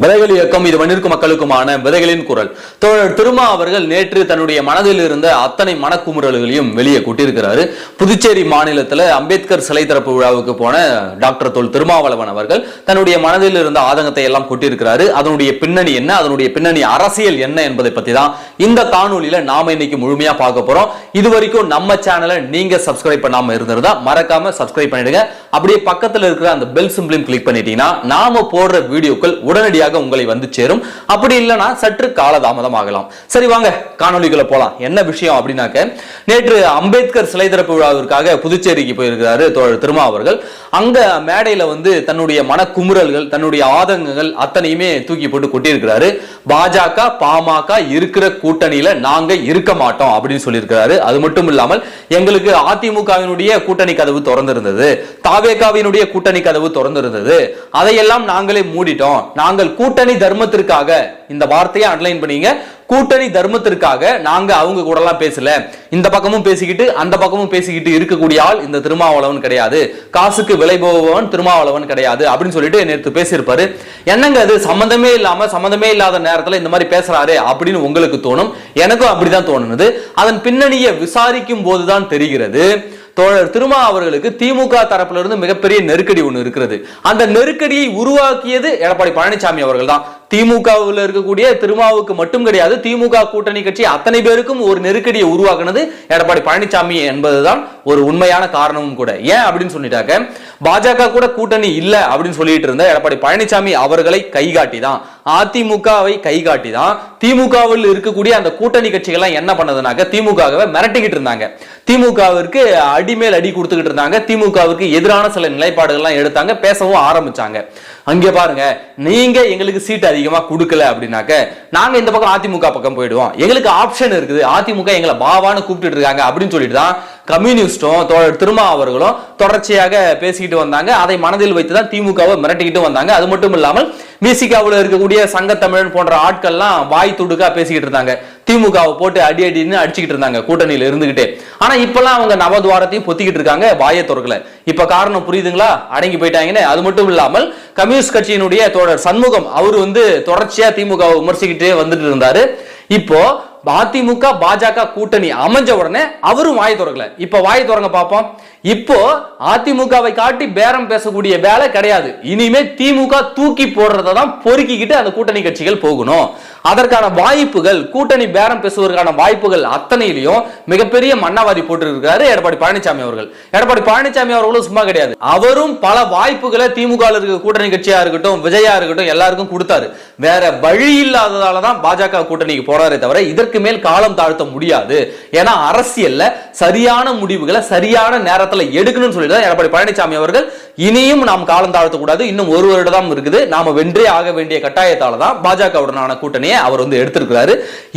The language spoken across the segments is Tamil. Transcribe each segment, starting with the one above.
விதைகள் இயக்கம் இது மண்ணிற்கும் மக்களுக்குமான விதைகளின் குரல். தோழர் திருமா அவர்கள் நேற்று தன்னுடைய மனதில் இருந்த அத்தனை மனக்குமுறல்களையும் வெளியே கூட்டியிருக்கிறாரு. புதுச்சேரி மாநிலத்தில் அம்பேத்கர் சிலை திறப்பு விழாவுக்கு போன டாக்டர் தொல் திருமாவளவன் அவர்கள் தன்னுடைய மனதில் இருந்த ஆதங்கத்தை எல்லாம் கூட்டியிருக்கிறாரு. அதனுடைய பின்னணி என்ன? அதனுடைய பின்னணி அரசியல் என்ன என்பதை பத்தி தான் இந்த காணொலியில நாம இன்னைக்கு முழுமையா பார்க்க போறோம். இது வரைக்கும் நம்ம சேனலை நீங்க சப்ஸ்கிரைப் பண்ணாம இருந்திருந்தா மறக்காம சப்ஸ்கிரைப் பண்ணிடுங்க. அப்படியே பக்கத்துல இருக்கிற அந்த பெல் சிம்பிளையும் கிளிக் பண்ணிட்டீங்கன்னா நாம போடுற வீடியோக்கள் உடனடியாக உங்களை வந்து சேரும். அப்படி இல்லைன்னா சற்று காலதாமதம் ஆகலாம் சரி வாங்க காணொலிகளை போலாம். என்ன விஷயம் அப்படின்னாக்க நேற்று அம்பேத்கர் சிலை திறப்பு விழாவிற்காக புதுச்சேரிக்கு போயிருக்கிறாரு தோழர் திருமா அவர்கள். அங்க மேடையில வந்து தன்னுடைய மனக்குமுறல்கள் தன்னுடைய ஆதங்கங்கள் அத்தனையுமே தூக்கி போட்டு கொட்டியிருக்கிறாரு. பாஜக பாமக இருக்கிற கூட்டணியில நாங்க இருக்க மாட்டோம் அப்படின்னு சொல்லியிருக்கிறாரு. அது மட்டும் இல்லாமல் எங்களுக்கு அதிமுகவினுடைய கூட்டணி கதவு திறந்திருந்தது. தாவேகாவினுடைய கூட்டணி கதவு திறந்திருந்தது. அதையெல்லாம் நாங்களே மூடிட்டோம். நாங்கள் கூட்டணி தர்மத்திற்காக இந்த வார்த்தையை அன்லைன் பண்ணீங்க. கூட்டணி தர்மத்திற்காக நாங்க அவங்க கூட எல்லாம் பேசல. இந்த பக்கமும் பேசிக்கிட்டு அந்த பக்கமும் பேசிக்கிட்டு இருக்கக்கூடிய ஆள் இந்த திருமாவளவன் கிடையாது. காசுக்கு விலை போபவன் திருமாவளவன் கிடையாது அப்படின்னு சொல்லிட்டு நேற்று பேசியிருப்பாரு. என்னங்க அது? சம்மந்தமே இல்லாம சம்மந்தமே இல்லாத நேரத்துல இந்த மாதிரி பேசுறாரு அப்படின்னு உங்களுக்கு தோணும். எனக்கும் அப்படிதான் தோணுனது. அதன் பின்னணியை விசாரிக்கும் போதுதான் தெரிகிறது. தோழர் திருமா அவர்களுக்கு திமுக தரப்புல இருந்து மிகப்பெரிய நெருக்கடி ஒன்று இருக்கிறது. அந்த நெருக்கடியை உருவாக்கியது எடப்பாடி பழனிசாமி அவர்கள் தான் திமுகவில் இருக்கக்கூடிய திருமாவுக்கு மட்டும் கிடையாது திமுக கூட்டணி கட்சி அத்தனை பேருக்கும் ஒரு நெருக்கடியை உருவாக்குனது எடப்பாடி பழனிசாமி என்பதுதான் ஒரு உண்மையான காரணமும் கூட. ஏன் அப்படின்னு சொல்லிட்டாக்க பாஜக கூட கூட்டணி இல்லை அப்படின்னு சொல்லிட்டு இருந்த எடப்பாடி பழனிசாமி அவர்களை கைகாட்டி தான் அதிமுகவை கைகாட்டி தான் திமுகவில் இருக்கக்கூடிய அந்த கூட்டணி கட்சிகள்லாம் என்ன பண்ணதுனாக்க திமுகவை மிரட்டிக்கிட்டு இருந்தாங்க. திமுகவிற்கு அடிமேல் அடி கொடுத்துக்கிட்டு இருந்தாங்க. திமுகவுக்கு எதிரான சில நிலைப்பாடுகள்லாம் எடுத்தாங்க பேசவும் ஆரம்பிச்சாங்க. அங்கே பாருங்க நீங்க எங்களுக்கு சீட் அதிகமா கொடுக்கல அப்படின்னாக்க நாங்க இந்த பக்கம் அதிமுக பக்கம் போயிடுவோம். எங்களுக்கு ஆப்ஷன் இருக்குது. அதிமுக எங்களை பாவான்னு கூப்பிட்டு இருக்காங்க அப்படின்னு சொல்லிட்டு தான் கம்யூனிஸ்டும் தோழர் திருமா அவர்களும் தொடர்ச்சியாக பேசிக்கிட்டு வந்தாங்க. அதை மனதில் வைத்து தான் திமுகவை மிரட்டிக்கிட்டு வந்தாங்க. அது மட்டும் இல்லாமல் மிசிகாவில் இருக்கக்கூடிய சங்கத்தமிழன் போன்ற ஆட்கள்லாம் வாய் துடுக்கா பேசிக்கிட்டு இருந்தாங்க. திமுகவை போட்டு அடி அடின்னு அடிச்சுக்கிட்டு இருந்தாங்க கூட்டணியில் இருந்துகிட்டே. ஆனா இப்பெல்லாம் அவங்க நவதுவாரத்தையும் பொத்திக்கிட்டு இருக்காங்க வாயை துறக்கல. இப்ப காரணம் புரியுதுங்களா? அடங்கி போயிட்டாங்கன்னு. அது மட்டும் இல்லாமல் கம்யூனிஸ்ட் கட்சியினுடைய தோழர் சண்முகம் அவர் வந்து தொடர்ச்சியா திமுகவை விமர்சிக்கிட்டே வந்துட்டு இருந்தாரு. இப்போ அதிமுக பாஜக கூட்டணி அமைஞ்ச உடனே அவரும் வாய் திறக்கல. இப்ப வாய் திறங்க பார்ப்போம். இப்போ அதிமுகவை காட்டி பேரம் பேசக்கூடிய வேலை கிடையாது. இனிமே திமுக தூக்கி போடுறதை தான் பொறுக்கிக்கிட்டு அந்த கூட்டணி கட்சிகள் போகணும். அதற்கான வாய்ப்புகள் கூட்டணி பேரம் பேசுவதற்கான வாய்ப்புகள் அத்தனையிலையும் மிகப்பெரிய மன்னவாரி போட்டிருக்காரு எடப்பாடி பழனிசாமி அவர்கள். எடப்பாடி பழனிசாமி அவர்களும் சும்மா கிடையாது. அவரும் பல வாய்ப்புகளை திமுக இருக்க கூட்டணி கட்சியா இருக்கட்டும் விஜயா இருக்கட்டும் எல்லாருக்கும் கொடுத்தாரு. வேற வழி இல்லாததால தான் பாஜக கூட்டணிக்கு போறாரே தவிர இதற்கு மேல் காலம் தாழ்த்த முடியாது. ஏன்னா அரசியல்ல சரியான முடிவுகளை சரியான நேரத்தில் எடுக்கணும்னு சொல்லிட்டு தான் எடப்பாடி பழனிசாமி அவர்கள் இனியும் நாம் காலம் தாழ்த்தக்கூடாது. இன்னும் ஒரு வருடம் இருக்குது. நாம வென்றே ஆக வேண்டிய கட்டாயத்தால தான் பாஜகவுடனான கூட்டணியை அவர் வந்து எடுத்திருக்கிறாரு?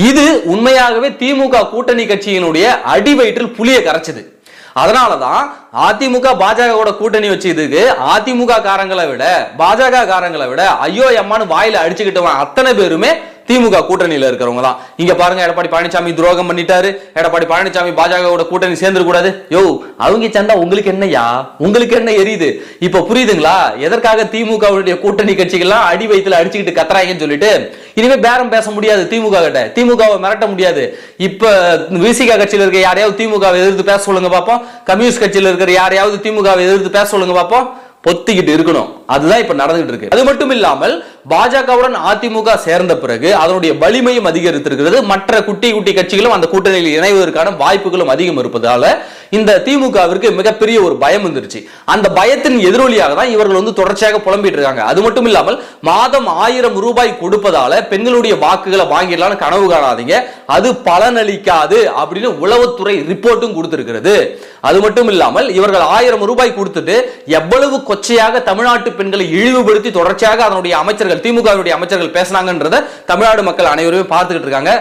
இது உண்மையாகவே திமுக கூட்டணி கட்சியினுடைய அடி வயிற்றில் புளிய கரைச்சது. அதனாலதான் அதிமுக பாஜக கூட்டணி வச்சதுக்கு அதிமுக காரங்களை விட பாஜக காரங்களை விட ஐயோ அம்மான்னு வாயில அடிச்சுக்கிட்டவன் அத்தனை பேருமே திமுக கூட்டணியில இருக்கிறவங்க தான். இங்க பாருங்க எடப்பாடி பழனிசாமி துரோகம் பண்ணிட்டாரு. எடப்பாடி பழனிசாமி பாஜகவோட கூட்டணி சேர்ந்து கூடாது யோ அவங்க சந்தா உங்களுக்கு என்னையா உங்களுக்கு என்ன எரியுது? இப்ப புரியுதுங்களா? எதற்காக திமுகவுடைய கூட்டணி கட்சிகள்லாம் அடி வயிற்றுல அடிச்சுக்கிட்டு கத்துறாங்கன்னு சொல்லிட்டு இனிமே பேரம் பேச முடியாது திமுக கிட்ட. திமுகவை மிரட்ட முடியாது. இப்ப விசிகா கட்சியில் இருக்க யாரையாவது திமுகவை எதிர்த்து பேச சொல்லுங்க பார்ப்போம் கம்யூனிஸ்ட் கட்சியில் இருக்கிற யாரையாவது திமுகவை எதிர்த்து பேச சொல்லுங்க பார்ப்போம் பொத்திக்கிட்டு இருக்கணும். அதுதான் இப்ப நடந்துகிட்டு இருக்கு அது மட்டும் இல்லாமல் பாஜகவுடன் அதிமுக சேர்ந்த பிறகு அதனுடைய வலிமையும் அதிகரித்திருக்கிறது. மற்ற குட்டி குட்டி கட்சிகளும் அந்த கூட்டணியில் இணைவதற்கான வாய்ப்புகளும் அதிகம் இருப்பதால இந்த திமுகவிற்கு மிகப்பெரிய ஒரு பயம் வந்துருச்சு. அந்த பயத்தின் எதிரொலியாக தான் இவர்கள் வந்து தொடர்ச்சியாக புலம்பிட்டு இருக்காங்க. அது மட்டும் இல்லாமல் மாதம் ஆயிரம் ரூபாய் கொடுப்பதால பெண்களுடைய வாக்குகளை வாங்கிடலாம்னு கனவு காணாதீங்க. அது பலனளிக்காது அப்படின்னு உளவுத்துறை ரிப்போர்ட்டும் கொடுத்திருக்கிறது. அது மட்டும் இல்லாமல் இவர்கள் ஆயிரம் ரூபாய் கொடுத்துட்டு எவ்வளவு கொச்சையாக தமிழ்நாட்டு பெண்களை இழிவுபடுத்தி தொடர்ச்சியாக அதனுடைய அமைச்சர்கள் திமுகவுடைய அமைச்சர்கள் பேசினாங்கன்றத தமிழ்நாடு மக்கள் அனைவருமே பார்த்துக்கிட்டு இருக்காங்க.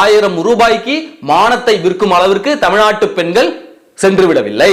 ஆயிரம் ரூபாய்க்கு மானத்தை விற்கும் அளவிற்கு தமிழ்நாட்டு பெண்கள் சென்று விடவில்லை.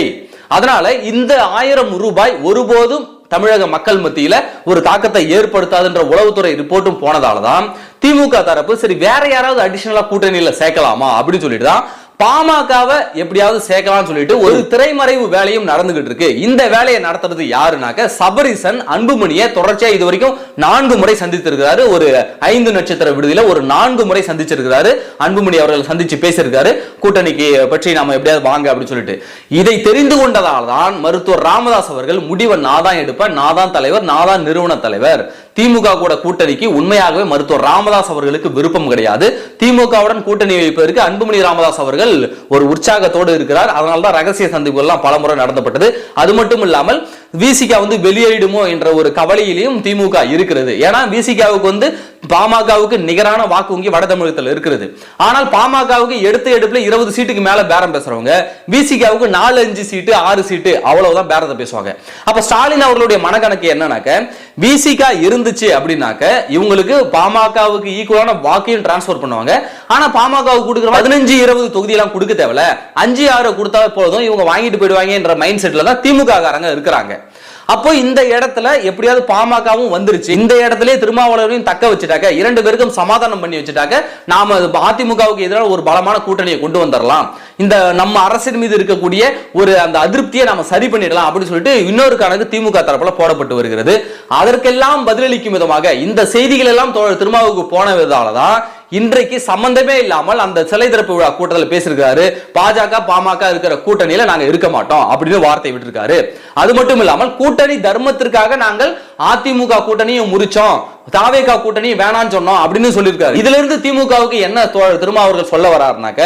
அதனால இந்த ஆயிரம் ரூபாய் ஒருபோதும் தமிழக மக்கள் மத்தியில ஒரு தாக்கத்தை ஏற்படுத்தாதுன்ற உளவுத்துறை ரிப்போர்ட்டும் போனதால தான் திமுக தரப்பு சரி வேற யாராவது அடிஷனலா கூட்டணியில சேர்க்கலாமா அப்படின்னு சொல்லிட்டு தான் பாமகவை எப்படியாவது சேர்க்கலாம்னு சொல்லிட்டு ஒரு திரைமறைவு வேலையும் நடந்துகிட்டு இருக்கு. இந்த வேலையை நடத்துறது யாருனாக்க சபரிசன் அன்புமணியை தொடர்ச்சியா இது வரைக்கும் நான்கு முறை சந்தித்திருக்கிறாரு. ஒரு ஐந்து நட்சத்திர விடுதியில ஒரு நான்கு முறை சந்திச்சிருக்கிறாரு. அன்புமணி அவர்கள் சந்திச்சு பேசியிருக்காரு. கூட்டணிக்கு பற்றி நாம எப்படியாவது வாங்க அப்படின்னு சொல்லிட்டு. இதை தெரிந்து கொண்டதால் தான் மருத்துவர் ராமதாஸ் அவர்கள் முடிவை நான் தான் எடுப்பேன் நான் தான் தலைவர் நான் தான் நிறுவன தலைவர். திமுக கூட கூட்டணிக்கு உண்மையாகவே மருத்துவர் ராமதாஸ் அவர்களுக்கு விருப்பம் கிடையாது. திமுகவுடன் கூட்டணி வைப்பதற்கு அன்புமணி ராமதாஸ் அவர்கள் ஒரு உற்சாகத்தோடு இருக்கிறார். அதனால்தான் ரகசிய சந்திப்புகள் எல்லாம் பலமுறை நடத்தப்பட்டது. அது மட்டும் இல்லாமல் விசிகா வந்து வெளியேறிடுமோ என்ற ஒரு கவலையிலையும் திமுக இருக்கிறது. ஏன்னா விசிகாவுக்கு வந்து பாமகவுக்கு நிகரான வாக்கு வங்கி வட தமிழகத்தில் இருக்கிறது. ஆனால் பாமகவுக்கு எடுத்த எடுப்புல இருபது சீட்டுக்கு மேல பேரம் பேசுறவங்க விசிகாவுக்கு நாலு அஞ்சு சீட்டு ஆறு சீட்டு அவ்வளவுதான் பேரத்தை பேசுவாங்க. அப்ப ஸ்டாலின் அவர்களுடைய மனக்கணக்கு என்னன்னாக்க விசிகா இருந்துச்சு அப்படின்னாக்க இவங்களுக்கு பாமகவுக்கு ஈக்குவலான வாக்கையும் டிரான்ஸ்பர் பண்ணுவாங்க. ஆனா பாமகவுக்கு கொடுக்குற பதினஞ்சு இருபது தொகுதி எல்லாம் கொடுக்க தேவையில்ல. அஞ்சு ஆறு கொடுத்தா போதும் இவங்க வாங்கிட்டு போயிடுவாங்க என்ற மைண்ட் செட்ல தான் திமுக காரங்க இருக்கிறாங்க. அப்போ இந்த இடத்துல எப்படியாவது பாமகவும் வந்துருச்சு. இந்த இடத்துல திருமாவளவரையும் தக்க வச்சுட்டாக்க இரண்டு பேருக்கும் சமாதானம் பண்ணி வச்சுட்டாக்க நாம அதிமுகவுக்கு எதிராக ஒரு பலமான கூட்டணியை கொண்டு வந்துடலாம் இந்த நம்ம அரசின் மீது இருக்கக்கூடிய ஒரு அந்த அதிருப்தியை நம்ம சரி பண்ணிடலாம் அப்படின்னு சொல்லிட்டு இன்னொரு கணக்கு திமுக தரப்புல போடப்பட்டு வருகிறது. அதற்கெல்லாம் பதிலளிக்கும் விதமாக இந்த செய்திகள் எல்லாம் திருமாவுக்கு போன விதத்தால தான் இன்றைக்கு சம்பந்தமே இல்லாமல் அந்த சிலை திறப்பு விழா கூட்டத்தில் பேசியிருக்காரு பாஜக பாமக இருக்கிற கூட்டணியில நாங்க இருக்க மாட்டோம் அப்படின்னு வார்த்தை விட்டுருக்காரு. அது மட்டும் இல்லாமல் கூட்டணி தர்மத்திற்காக நாங்கள் அதிமுக கூட்டணியும் முறிச்சோம். தாவேகா கூட்டணி வேணான்னு சொன்னோம் அப்படின்னு சொல்லியிருக்காரு. இதுல இருந்து திமுகவுக்கு என்ன தோழர் திரும்ப அவர்கள் சொல்ல வராருனாக்க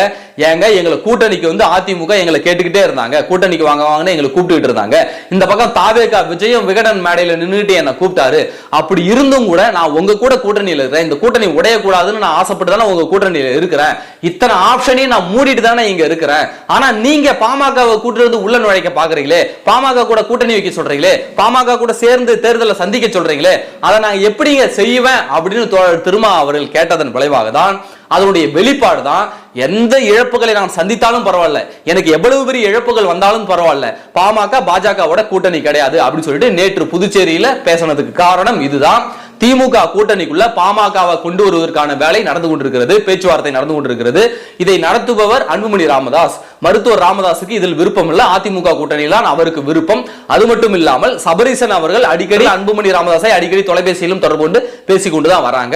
ஏங்க எங்களை கூட்டணிக்கு வந்து அதிமுக எங்களை கேட்டுக்கிட்டே இருந்தாங்க. கூட்டணிக்கு வாங்க வாங்கன்னு எங்களை கூப்பிட்டுக்கிட்டு இருந்தாங்க. இந்த பக்கம் தாவேகா விஜயம் விகடன் மேடையில நின்றுட்டு என்ன கூப்பிட்டாரு. அப்படி இருந்தும் கூட நான் உங்க கூட கூட்டணியில இருக்கிறேன். இந்த கூட்டணி உடையக்கூடாதுன்னு நான் ஆசைப்பட்டு தானே உங்க கூட்டணியில இருக்கிறேன். இத்தனை ஆப்ஷனையும் நான் மூடிட்டு தானே இங்க இருக்கிறேன். ஆனா நீங்க பாமகவை கூட்டுறது உள்ள நுழைக்க பாக்குறீங்களே பாமக கூட கூட்டணி வைக்க சொல்றீங்களே பாமக கூட சேர்ந்து தேர்தலை சந்திக்க சொல்றீங்களே அதை நான் எப்படிங்க செய்வேன் அப்படின்னு தோழர் திருமா அவர்கள் கேட்டதன் விளைவாக தான் அதனுடைய வெளிப்பாடு தான் எந்த இழப்புகளை நான் சந்தித்தாலும் பரவாயில்ல. எனக்கு எவ்வளவு பெரிய இழப்புகள் வந்தாலும் பரவாயில்ல. பாமக பாஜகவோட கூட்டணி கிடையாது அப்படின்னு சொல்லிட்டு நேற்று புதுச்சேரியில பேசினதுக்கு காரணம் இதுதான். திமுக கூட்டணிக்குள்ள பாமகவை கொண்டு வருவதற்கான வேலை நடந்து கொண்டிருக்கிறது பேச்சுவார்த்தை நடந்து கொண்டிருக்கிறது. இதை நடத்துபவர் அன்புமணி ராமதாஸ். மருத்துவர் ராமதாஸுக்கு இதில் விருப்பம் இல்ல. அதிமுக கூட்டணியில்தான் அவருக்கு விருப்பம். அது மட்டும் இல்லாமல் சபரீசன் அவர்கள் அடிக்கடி அன்புமணி ராமதாஸை அடிக்கடி தொலைபேசியிலும் தொடர்பு கொண்டு பேசிக்கொண்டுதான் வராங்க.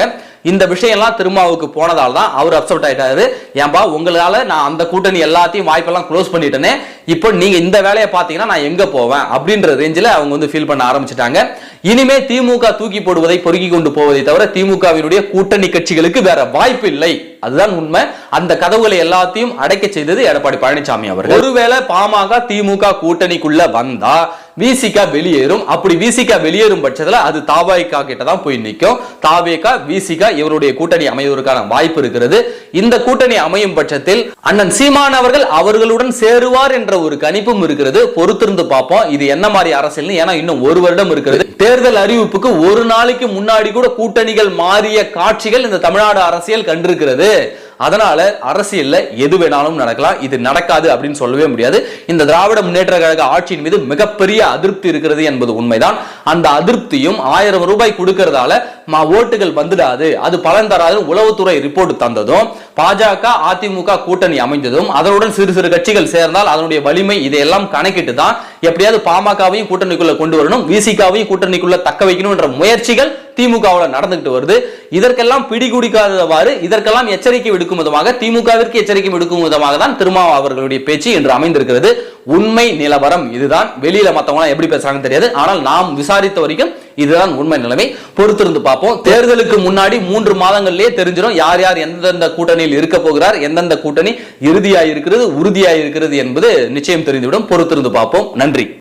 இந்த விஷயம்லாம் திருமாவுக்கு போனதால் தான் அவர் அப்செட் ஆயிட்டாரு. ஏன்பா உங்களால நான் அந்த கூட்டணி எல்லாத்தையும் வாய்ப்பெல்லாம் க்ளோஸ் பண்ணிட்டேனே. இப்போ நீங்க இந்த வேலையை பார்த்தீங்கன்னா நான் எங்க போவேன்? அப்படின்ற ரேஞ்சில் அவங்க வந்து ஃபீல் பண்ண ஆரம்பிச்சிட்டாங்க. இனிமே திமுக தூக்கி போடுவதை பொறுக்கி கொண்டு போவதை தவிர திமுகவினுடைய கூட்டணி கட்சிகளுக்கு வேற வாய்ப்பு இல்லை. அதுதான் உண்மை. அந்த கதவுகளை எல்லாத்தையும் அடைக்க செய்தது எடப்பாடி பழனிசாமி அவர்கள். ஒருவேளை பாமக திமுக கூட்டணிக்குள்ள வந்தா விசிகா வெளியேறும். அப்படி விசிகா வெளியேறும் பட்சத்தில் அது தாவாய்க்கா கிட்ட தான் போய் நிற்கும் தாவேகா விசிகா இவருடைய கூட்டணி அமைவதற்கான வாய்ப்பு இருக்கிறது. இந்த கூட்டணி அமையும் பட்சத்தில் அண்ணன் சீமான் அவர்கள் அவர்களுடன் சேருவார் என்ற ஒரு கணிப்பும் இருக்கிறது. பொறுத்திருந்து பார்ப்போம். இது என்ன மாதிரி அரசியல் ஏன்னா இன்னும் ஒரு வருடம் இருக்கிறது. தேர்தல் அறிவிப்புக்கு ஒரு நாளைக்கு முன்னாடி கூட கூட்டணிகள் மாறிய காட்சிகள் இந்த தமிழ்நாடு அரசியல் கண்டிருக்கிறது. அதனால அரசியல்ல எது வேணாலும் நடக்கலாம். இது நடக்காது அப்படின்னு சொல்லவே முடியாது. இந்த திராவிட முன்னேற்ற கழக ஆட்சியின் மீது மிகப்பெரிய அதிருப்தி இருக்கிறது என்பது உண்மைதான். அந்த அதிருப்தியும் ஆயிரம் ரூபாய் கொடுக்கறதால ஓட்டுகள் வந்துடாது. அது பலன் தராது உளவுத்துறை ரிப்போர்ட் தந்ததும் பாஜக அதிமுக கூட்டணி அமைந்ததும் அதனுடன் சிறு சிறு கட்சிகள் சேர்ந்தால் அதனுடைய வலிமை இதையெல்லாம் கணக்கிட்டு தான் எப்படியாவது பாமகவையும் கூட்டணிக்குள்ள கொண்டு வரணும் விசிகாவையும் கூட்டணிக்குள்ள தக்க வைக்கணும் என்ற முயற்சிகள் திமுகவில் நடந்துகிட்டு வருது. இதற்கெல்லாம் பிடிகுடிக்காதவாறு இதற்கெல்லாம் எச்சரிக்கை விடுக்கும் விதமாக திமுகவிற்கு எச்சரிக்கை விடுக்கும் விதமாக தான் திருமாவ அவர்களுடைய பேச்சு என்று அமைந்திருக்கிறது. உண்மை நிலவரம் இதுதான். வெளியில மத்தவங்க எப்படி பேசுறாங்கன்னு தெரியாது. ஆனால் நாம் விசாரித்த வரைக்கும் இதுதான் உண்மை நிலைமை. பொறுத்திருந்து பார்ப்போம். தேர்தலுக்கு முன்னாடி மூன்று மாதங்களிலேயே தெரிஞ்சிடும் யார் யார் எந்தெந்த கூட்டணியில் இருக்க போகிறார் எந்தெந்த கூட்டணி இறுதியாக இருக்கிறது உறுதியாக இருக்கிறது என்பது நிச்சயம் தெரிந்துவிடும். பொறுத்திருந்து பார்ப்போம். நன்றி.